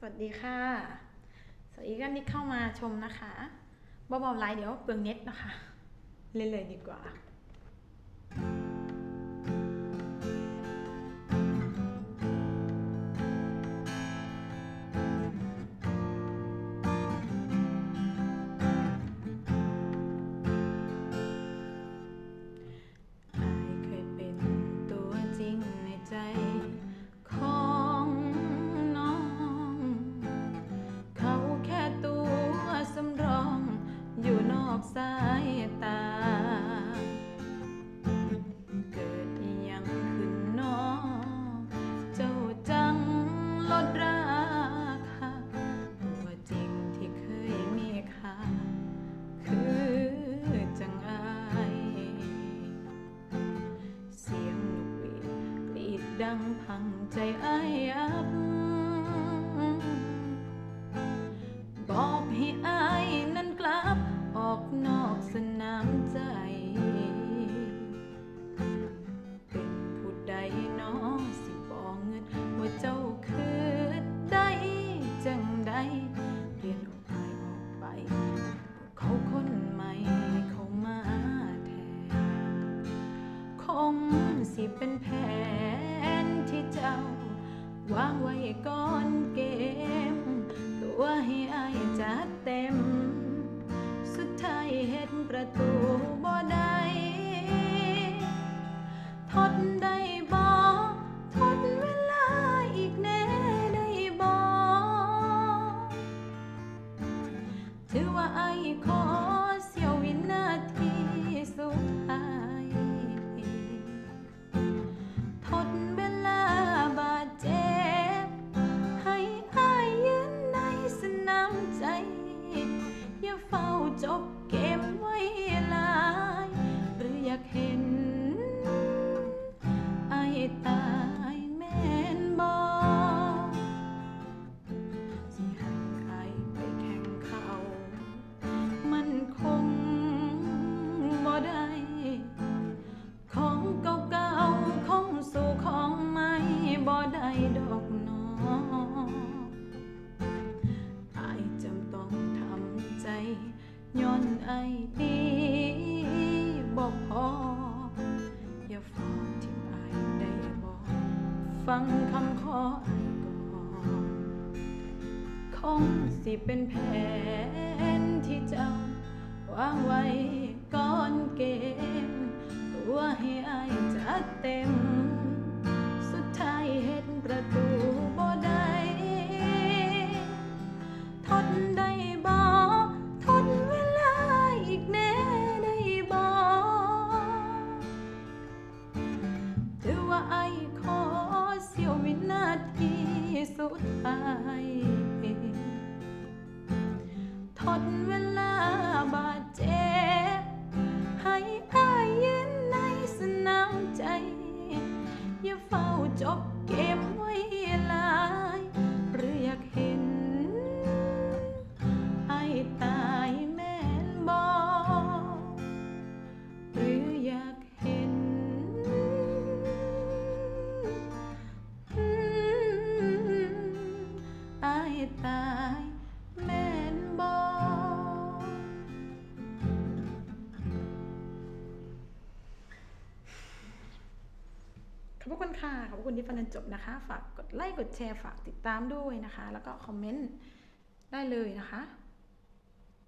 สวัสดีค่ะ สวัสดีกันที่เข้ามาชมนะคะเบาๆไลน์เดี๋ยวเปลืองเน็ตนะคะ เล่นเลยดีกว่า ดังพังใจอ้ายยับ บอกให้อ้ายนั้นกลับ ออกนอกสนามใจ เป็นผู้ใดน้อสิบอกเงินว่าเจ้าคือได้จังใดเปลี่ยนออกอายออกไป เขาคนใหม่เขามาแทนคงสิเป็นแผนที่เจ้ วางไว้ก่อนเกม ตัวให้อายจัดเต็ม สุดท้ายเห็นประตูบ่ได้ทดได้บ่ทดเวลาอีกแน่ได้บ่ถือว่าไอ้ขอ จบเกมไว้ ย้อนไอายดีบ่พอ อย่าฟ้องที่ไอได้บอก ฟังคำขอไอก่อนคงสิเป็นแผนที่เจ้าวางไว้ก่อนเกม ตัวให้อจัดเต็ม สุดท้ายทนเวลาบาดเจ็บ ให้อายยืนในสนามใจ อย่าเฝ้าจบเกม บคุณค่ะ ขอบคุณที่ฟังจนจบนะคะ ฝากกดไลค์ กดแชร์ ฝากติดตามด้วยนะคะ แล้วก็คอมเมนต์ได้เลยนะคะ